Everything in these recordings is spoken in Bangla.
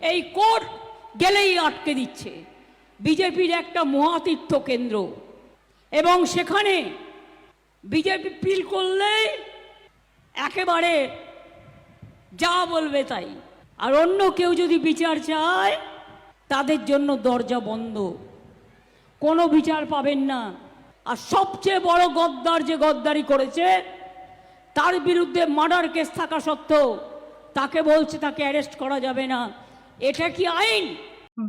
এই কোর্ট গেলেই আটকে দিচ্ছে। বিজেপির একটা মহাতীর্থ কেন্দ্র। এবং সেখানে বিজেপি পিল করলে একেবারে যা বলবে তাই। আর অন্য কেউ যদি বিচার চায়, তাদের জন্য দরজা বন্ধ। কোনো বিচার পাবেন না। আর সবচেয়ে বড় গদ্দার যে গদ্দারি করেছে, তার বিরুদ্ধে মার্ডার কেস থাকা সত্ত্বেও তাকে বলছে তাকে অ্যারেস্ট করা যাবে না। এটা কি আইন?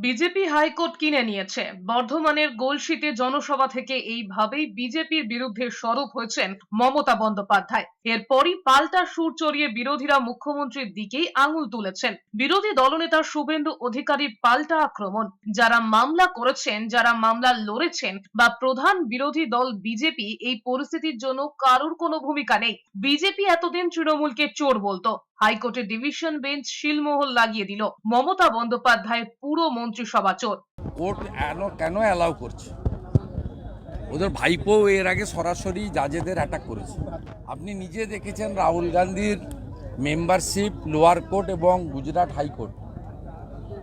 বিজেপি হাইকোর্ট কিনে নিয়েছে। বর্ধমানের গোলশিতে জনসভা থেকে এইভাবেই বিজেপির বিরুদ্ধে সরব হয়েছেন মমতা বন্দ্যোপাধ্যায়। এরপরই পাল্টা সুর চড়িয়ে বিরোধীরা মুখ্যমন্ত্রীর দিকেই আঙুল তুলেছেন। বিরোধী দলনেতা শুভেন্দু অধিকারীর পাল্টা আক্রমণ, যারা মামলা করেছেন, যারা মামলা লড়েছেন বা প্রধান বিরোধী দল বিজেপি, এই পরিস্থিতির জন্য কারোর কোনো ভূমিকা নেই। বিজেপি এতদিন তৃণমূলকে চোর বলতো। হাইকোর্টের ডিভিশন বেঞ্চ শিলমোহর লাগিয়ে দিল মমতা বন্দ্যোপাধ্যায়ের পুরো মন্ত্রিসভা চোর। কোর্ট কেন অ্যালাউ করছে? ওদের ভাইপো এর আগে সরাসরি জাজেদের অ্যাটাক করেছে। আপনি নিজে দেখেছেন রাহুল গান্ধীর মেম্বারশিপ লোয়ার কোর্ট এবং গুজরাট হাইকোর্ট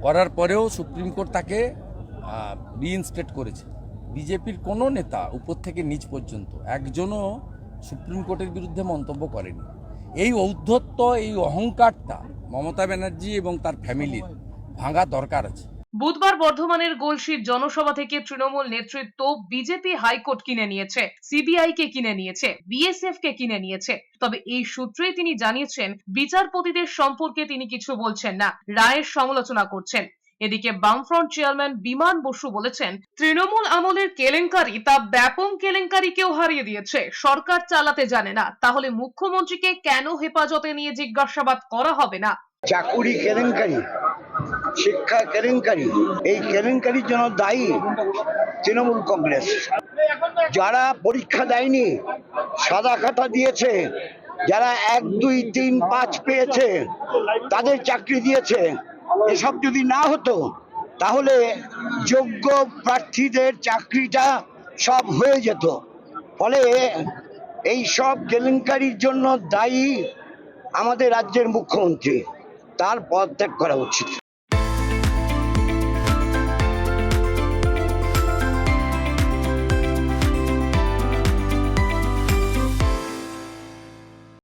করার পরেও সুপ্রিম কোর্ট তাকে রিইনস্টেট করেছে। বিজেপির কোনো নেতা উপর থেকে নিচ পর্যন্ত একজনও সুপ্রিম কোর্টের বিরুদ্ধে মন্তব্য করেনি। এই ঔদ্ধত্য, এই অহংকারটা মমতা ব্যানার্জি এবং তার ফ্যামিলির ভাঙা দরকার আছে। বুধবার বর্ধমানের গোলশির জনসভা থেকে তৃণমূল নেতৃত্ব বিজেপি হাইকোর্ট কিনে নিয়েছে সিবিআই কে কিনে নিয়েছে বিএসএফ কে কিনে নিয়েছে। তবে এই সূত্রেই তিনি জানিয়েছেন, বিচারপতিদের সম্পর্কে তিনি কিছু বলছেন না, রায়ের সমালোচনা করছেন। এদিকে বামফ্রন্ট চেয়ারম্যান বিমান বসু বলেছেন, তৃণমূল আমলের কেলেঙ্কারি তা ব্যাপক কেলেঙ্কারিকেও হারিয়ে দিয়েছে। সরকার চালাতে জানে না। তাহলে মুখ্যমন্ত্রীকে কেন হেফাজতে নিয়ে জিজ্ঞাসাবাদ করা হবে না? চাকুরি কেলেঙ্কারি, শিক্ষা কেলেঙ্কারি, এই কেলেঙ্কারির জন্য দায়ী তৃণমূল কংগ্রেস। যারা পরীক্ষা দেয়নি, সাদা খাতা দিয়েছে, যারা এক, দুই, তিন, পাঁচ পেয়েছে, তাদের চাকরি দিয়েছে। এসব যদি না হতো, তাহলে যোগ্য প্রার্থীদের চাকরিটা সব হয়ে যেত। ফলে এই সব কেলেঙ্কারির জন্য দায়ী আমাদের রাজ্যের মুখ্যমন্ত্রী। তার পদত্যাগ করা উচিত।